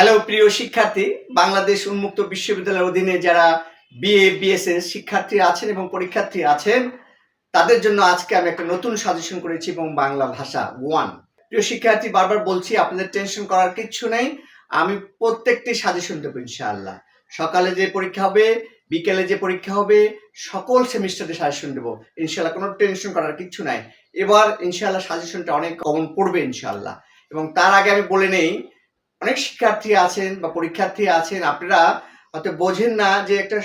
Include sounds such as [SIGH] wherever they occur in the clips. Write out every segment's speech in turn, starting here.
Hello, প্রিয় শিক্ষার্থী, বাংলাদেশ উন্মুক্ত বিশ্ববিদ্যালয়ের অধীনে যারা বিএ বিএসএস শিক্ষার্থী আছেন এবং পরীক্ষার্থী আছেন, তাদের জন্য আজকে আমি একটা নতুন সাজেশন করেছি এবং বাংলা ভাষা ওয়ান প্রিয় শিক্ষার্থী, বারবার বলছি, আপনাদের টেনশন করার কিচ্ছু নেই, আমি প্রত্যেকটি সাজেশন দেবো ইনশাআল্লাহ। সকালে যে পরীক্ষা হবে, বিকেলে যে পরীক্ষা হবে, সকল সেমিস্টারে সাজেশন দেবো। ইনশাল্লাহ কোনো টেনশন করার কিচ্ছু নাই। এবার ইনশাআল্লাহ সাজেশনটা অনেক কমন পড়বে ইনশাআল্লাহ। এবং তার আগে আমি বলে নেই অনেক শিক্ষার্থী আছেন বা পরীক্ষার্থী আছেন, আপনারা হয়তো বোঝেন না যে একটা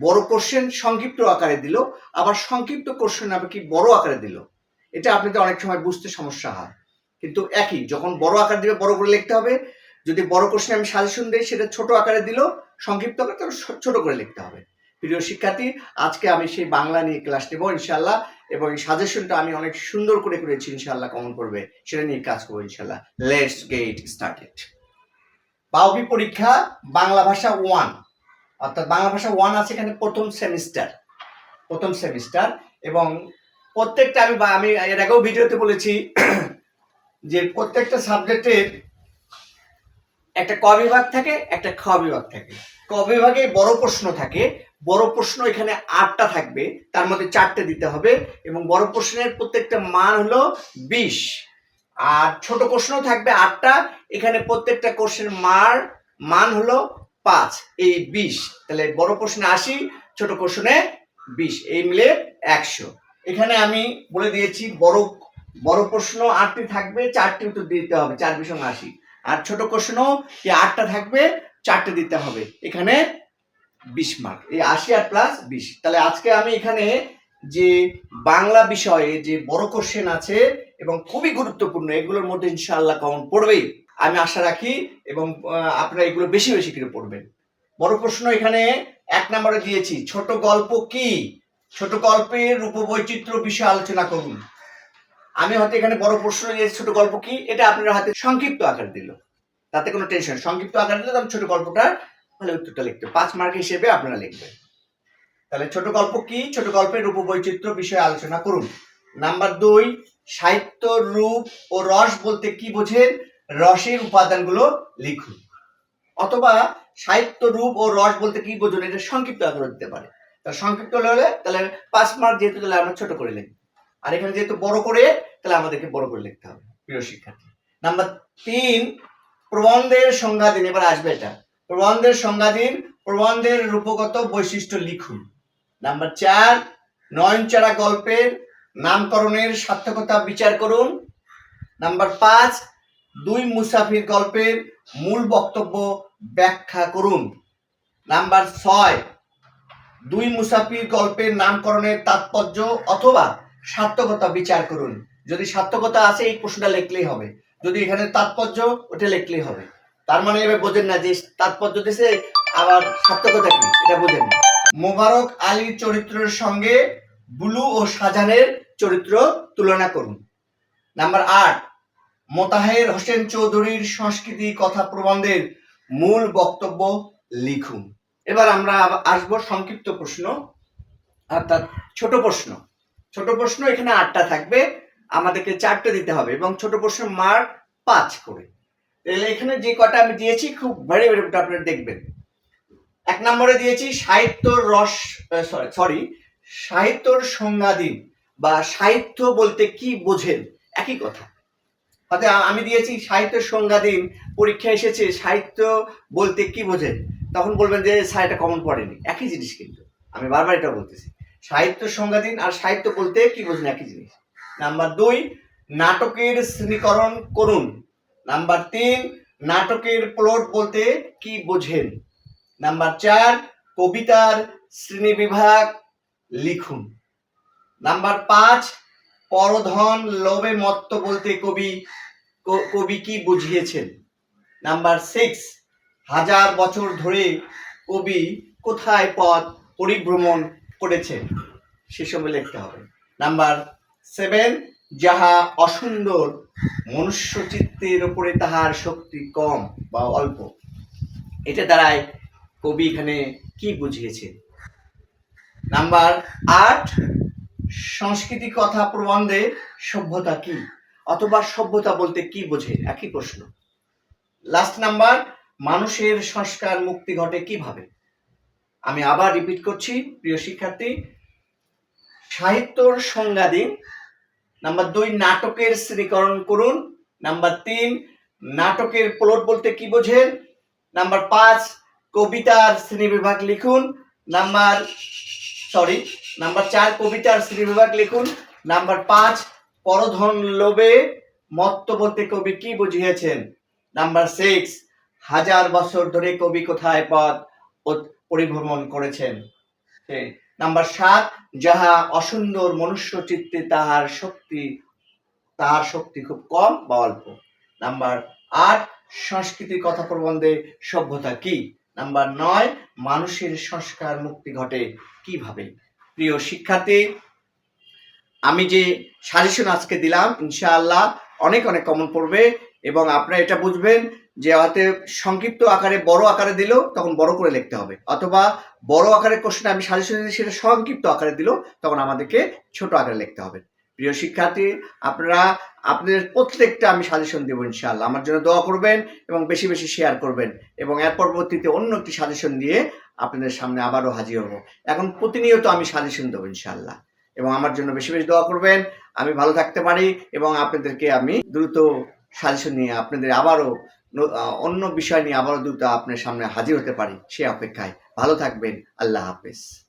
বড় কোশ্চেন সংক্ষিপ্ত আকারে দিল, আবার সংক্ষিপ্ত কোশ্চেন আবার কি বড় আকারে দিল? এটা আপনাদের অনেক সময় বুঝতে সমস্যা হয়। কিন্তু একই, যখন বড় আকার দিবে, বড় করে লিখতে হবে। যদি বড় কোশ্চেন আমি সাজেশন দিই, সেটা ছোট আকারে দিল, সংক্ষিপ্ত আকারে ছো- ছোট করে লিখতে হবে। প্রিয় শিক্ষার্থী, আজকে আমি সেই বাংলা নিয়ে ক্লাস নেব ইনশাল্লাহ এবং এই সাজেশনটা আমি অনেক সুন্দর করে করেছি ইনশাল্লাহ কমন করবে সেটা নিয়ে কাজ করব ইনশাল্লাহ লেটস গেট স্টার্টেড বাউবি পরীক্ষা বাংলা ভাষা ওয়ান অর্থাৎ বাংলা ভাষা ওয়ান আছে এখানে প্রথম সেমিস্টার প্রথম সেমিস্টার এবং প্রত্যেকটা আমি আমি এর আগেও ভিডিওতে বলেছি [CLEARS THROAT] যে প্রত্যেকটা সাবজেক্টের একটা ক বিভাগ থাকে, একটা খ বিভাগ থাকে। ক বিভাগে বড় প্রশ্ন থাকে, বড় প্রশ্ন এখানে আটটা থাকবে, তার মধ্যে চারটে দিতে হবে এবং বড় প্রশ্নের প্রত্যেকটা মান হলো বিশ। আর ছোট প্রশ্ন থাকবে আটটা। এখানে প্রত্যেকটা কোশ্চেন মার, মান হলো পাঁচ এই বিশ। তাহলে বড় প্রশ্নে আশি, ছোট কোশ্চেনে বিশ, এই মিলে একশো। এখানে আমি বলে দিয়েছি, বড় বড় প্রশ্ন আটটি থাকবে, চারটি উত্তর দিতে হবে, চার বিশ আশি। আর ছোট প্রশ্ন আটটা থাকবে, চারটে দিতে হবে। এখানে বিশ মার্ক এই আশি আর প্লাস বিশ। তাহলে আজকে আমি এখানে যে বাংলা বিষয়ে যে বড় কোশ্চেন আছে এবং খুবই গুরুত্বপূর্ণ, এগুলোর মধ্যে ইনশাআল্লাহ কমন পড়বেই। আমি আশা রাখি এবং আপনারা এগুলো বেশি বেশি করে পড়বেন। বড় প্রশ্ন এখানে, এক নম্বরে দিয়েছি, ছোট গল্প কি? ছোট গল্পের রূপবৈচিত্র্য বিষয়ে আলোচনা করুন। আমি হয়তো এখানে বড় প্রশ্ন দিয়েছি ছোট গল্প কি? এটা আপনার হাতে সংক্ষিপ্ত আকার দিল। তাতে কোনো টেনশন সংক্ষিপ্ত আকার দিলে তখন ছোট গল্পটা তাহলে উত্তরটা লিখতে পাঁচ মার্ক হিসেবে আপনারা লিখবেন। তাহলে ছোট গল্প কি? ছোট গল্পের রূপবৈচিত্র্য বিষয়ে আলোচনা করুন। নাম্বার দুই সাহিত্য, রূপ ও রস বলতে কি বোঝেন? রসের উপাদানগুলো লিখুন। অথবা সাহিত্য, রূপ ও রস বলতে কি বোঝেন? এটা সংক্ষিপ্ত আকারে দিতে পারে। তাহলে সংক্ষিপ্ত হলে তাহলে পাঁচ মার্ক যেহেতু তাহলে আমরা ছোট করে লিখব। আর এখানে যেহেতু বড় করে, তাহলে আমাদেরকে বড় করে লিখতে হবে, প্রিয় শিক্ষার্থী। নাম্বার তিন, প্রবন্ধের সংজ্ঞা দিন এবার আসবে এটা। প্রবন্ধের সংজ্ঞা দিন প্রবন্ধের রূপগত বৈশিষ্ট্য লিখুন। নাম্বার চার, নয়নচারা গল্পের নামকরণের সার্থকতা বিচার করুন। নাম্বার পাঁচ, দুই মুসাফির গল্পের মূল বক্তব্য ব্যাখ্যা করুন। নাম্বার ছয়, দুই মুসাফির গল্পের নামকরণের তাৎপর্য অথবা সার্থকতা বিচার করুন। যদি সার্থকতা আছে, এই প্রশ্নটা লিখলেই হবে। যদি এখানে তাৎপর্য, ওটা লিখলেই হবে। তার মানে এবার বোঝেন না যে তাৎপর্য দেশে আবার সার্থকতা কি, এটা বোঝেন মোবারক আলীর চরিত্রের সঙ্গে বুলু ও শাহজাহানের চরিত্র তুলনা করুন। নাম্বার আট, মোতাহের হোসেন চৌধুরীর সংস্কৃতি কথা প্রবন্ধের মূল বক্তব্য লিখুন। এবার আমরা আসব সংক্ষিপ্ত প্রশ্ন, অর্থাৎ ছোট প্রশ্ন। ছোট প্রশ্ন, এখানে আটটা থাকবে, আমাদেরকে চারটে দিতে হবে এবং ছোট প্রশ্ন মার্ক পাঁচ করে। তাহলে এখানে যে কটা আমি দিয়েছি, খুব ভেরি ভেরি আপনারা দেখবেন। এক নম্বরে দিয়েছি সাহিত্য রস সরি সাহিত্যর সংজ্ঞা দিন। বা সাহিত্য বলতে কি বোঝেন? একই কথা। আমি দিয়েছি সাহিত্যের সংজ্ঞা দিন, পরীক্ষা এসেছে, সাহিত্য বলতে কি বোঝেন? তখন বলবেন যে, স্যার, এটা কমন পড়েনি। একই জিনিস কিন্তু। আমি বারবার এটা বলতেছি। সাহিত্য সংজ্ঞা দিন আর সাহিত্য বলতে কি বোঝেন? একই জিনিস। নাম্বার দুই, নাটকের শ্রেণীকরণ করুন। নাম্বার তিন, নাটকের প্লট বলতে কি বোঝেন? নাম্বার চার, কবিতার শ্রেণীবিভাগ লিখুন। নাম্বার পাঁচ, পরধন লোভে মত্ত বলতে কবি কবি কি বুঝিয়েছেন? নাম্বার সিক্স, হাজার বছর ধরে কবি কোথায় পথ পরিভ্রমণ করেছেন? সে সময় লিখতে হবে। নাম্বার সেভেন, যাহা অসুন্দর, মনুষ্য চিত্তের উপরে তাহার শক্তি কম বা অল্প। এটা দ্বারাই কবি এখানে কি বুঝিয়েছেন? নাম্বার আট সংস্কৃতি কথা প্রবন্ধে সভ্যতা কি? অথবা সভ্যতা বলতে কি বোঝে? একই প্রশ্ন। লাস্ট নাম্বার মানুষের সংস্কার মুক্তি ঘটে কীভাবে? আমি আবার রিপিট করছি, প্রিয় শিক্ষার্থী। সাহিত্যর সংজ্ঞা দিন। নাম্বার দুই, নাটকের শ্রীকরণ করুন। নাম্বার তিন, নাটকের প্লট বলতে কি বোঝেন? নাম্বার পাঁচ, কবিতার শ্রেণীবিভাগ লিখুন। নাম্বার সরি নাম্বার চার কবিতার শ্রেণীবিভাগ লিখুন। নাম্বার পাঁচ, পরধন লোভে মত্ত বলতে কবি কি বুঝিয়েছেন? নাম্বার সিক্স, হাজার বছর ধরে কবি কোথায় পথ পরিভ্রমণ করেছেন? নাম্বার সাত, যাহা অসুন্দর মনুষ্য চিত্তে তাহার শক্তি তাহার শক্তি খুব কম বা অল্প। নাম্বার আট সংস্কৃতির কথা প্রবন্ধে সভ্যতা কি? নাম্বার নয়, মানুষের সংস্কার মুক্তি ঘটে কীভাবে? প্রিয় শিক্ষার্থী, আমি যে সাজেশন আজকে দিলাম, ইনশাআল্লাহ অনেক অনেক কমন পড়বে এবং আপনারা এটা বুঝবেন যে হয়তো সংক্ষিপ্ত আকারে বড় আকারে দিল তখন বড় করে লিখতে হবে। অথবা বড় আকারের কোশ্চেন আমি সাজেশন দিই সেটা সংক্ষিপ্ত আকারে দিল তখন আমাদেরকে ছোট আকারে লিখতে হবে। প্রিয় শিক্ষার্থী, আপনারা, আপনাদের প্রত্যেকটা আমি সাজেশন দেবো ইনশাআল্লাহ। আমার জন্য দোয়া করবেন এবং বেশি বেশি শেয়ার করবেন এবং এর পরবর্তীতে অন্য একটি সাজেশন দিয়ে আপনাদের সামনে আবারও হাজির হব। এখন প্রতিনিয়ত আমি সাজেশন দেবো ইনশাল্লাহ এবং আমার জন্য বেশি বেশি দোয়া করবেন। আমি ভালো থাকতে পারি এবং আপনাদেরকে আমি দ্রুত সাজেশন নিয়ে আপনাদের আবারও অন্য বিষয় নিয়ে আবারও দ্রুত আপনার সামনে হাজির হতে পারি সে অপেক্ষায়। ভালো থাকবেন। আল্লাহ হাফেজ।